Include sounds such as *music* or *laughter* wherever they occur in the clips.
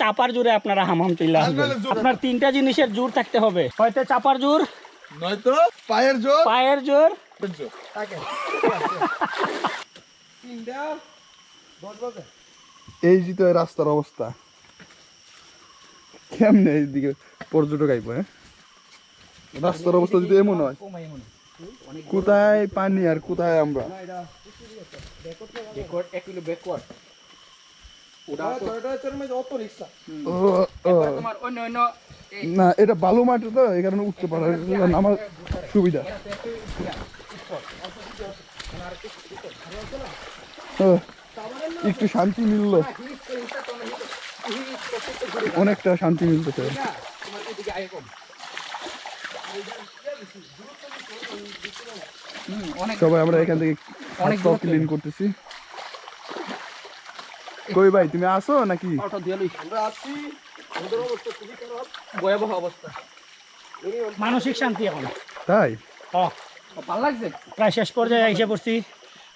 চাপার জোরে আপনারা হামাম চলে আসবেন। আপনার তিনটা জিনিসের জোর থাকতে হবে। হয়তো চাপার জোর? নয়তো পায়ের জোর। পায়ের জোর। এই যে তো রাস্তার অবস্থা। কেমনে এইদিকে পর্যটক আইব হ্যাঁ? রাস্তার অবস্থা যদি এমন হয়। কোথায় পানি আর কোথায় আমরা। না এটা বালু মাটি তো এই কারণে উঠতে পারে আমার সুবিধা। ও, একটু শান্তি মিললো। অনেকটা শান্তি মিলতে মিলতেছে সবাই আমরা এখান থেকে অনেক ক্লিন করতেছি। কই ভাই তুমি আসো নাকি? ভয়াবহ অবস্থা। মানসিক শান্তি এখন। তাই? ভালো লাগছে? প্রায় শেষ পর্যায়ে এসে পড়ছি।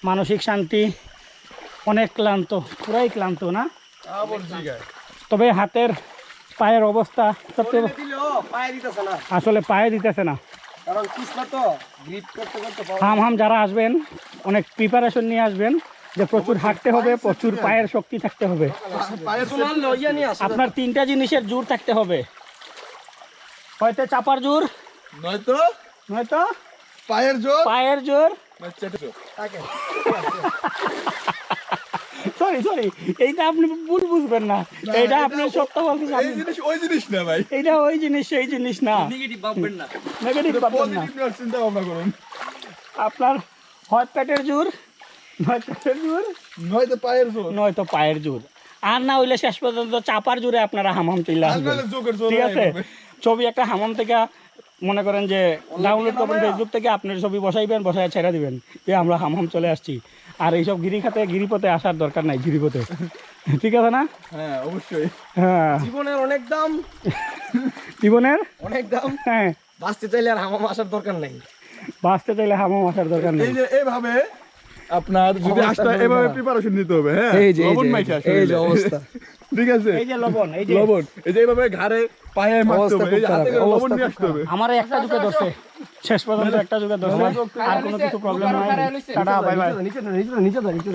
মানসিক শান্তি অনেক ক্লান্ত পুরাই ক্লান্ত না? তবে হাতের পায়ের অবস্থা আসলে পায়ে দিতেছে না। হাম হাম যারা আসবেন অনেক প্রিপারেশন নিয়ে আসবেন। যে প্রচুর হাঁটতে হবে প্রচুর পায়ের শক্তি থাকতে হবে। আপনার তিনটা জিনিসের জোর থাকতে হবে। হয়তো চাপার জোর নয়তো নয়তো পায়ের জোর পায়ের জোর। সরি সরি এইটা আপনি ভুল বুঝবেন না। এইটা আপনি সত্য বলতে এই জিনিস ওই জিনিস না ভাই। এইটা ওই জিনিস সেই জিনিস না। নেগেটিভ ভাববেন না। পজিটিভ নেওয়ার চিন্তা ভাবনা করুন। আপনার হট পেটের জোর জোর নয়তো পায়ের জোর। নয়তো পায়ের জোর। আর না হইলে শেষ পর্যন্ত চাপার জোরে আপনারা হামাম চলে আসবেন ঠিক আছে? ছবি একটা হামাম থেকে মনে করেন যে ডাউনলোড করবেন ফেসবুক থেকে আপনার ছবি বসাইবেন বসায় ছেড়ে দিবেন। যে আমরা হামাম চলে আসছি। আর এইসব গিরি খাতে গিরিপথে আসার দরকার নাই গিরিপথে। *laughs* ঠিক আছে না? হ্যাঁ অবশ্যই। হ্যাঁ। জীবনের অনেক দাম। *laughs* জীবনের? অনেক দাম। হ্যাঁ। বাঁচতে চাইলে আর হামাম আসার দরকার নেই। বাঁচতে চাইলে হামাম আসার দরকার নেই। এইভাবে আপনার যদি আসতে এভাবে প্রিপারেশন নিতে হবে হ্যাঁ? এই যে, লবণ মাইখা এই যে অবস্থা। *laughs* ঠিক আছে? এই যে লবণ এই যে। লবণ। এই যে এভাবে ঘাড়ে পায়ে মারতে হবে এই যে হাতে লবণ নিয়ে আসতে হবে। আমার একটা যুগে ধরছে। শেষ পর্যন্ত একটা যুগে ধরছে। আর কোনো কিছু প্রবলেম নাই। টাটা বাই বাই নিচে নিচে নিচে নিচে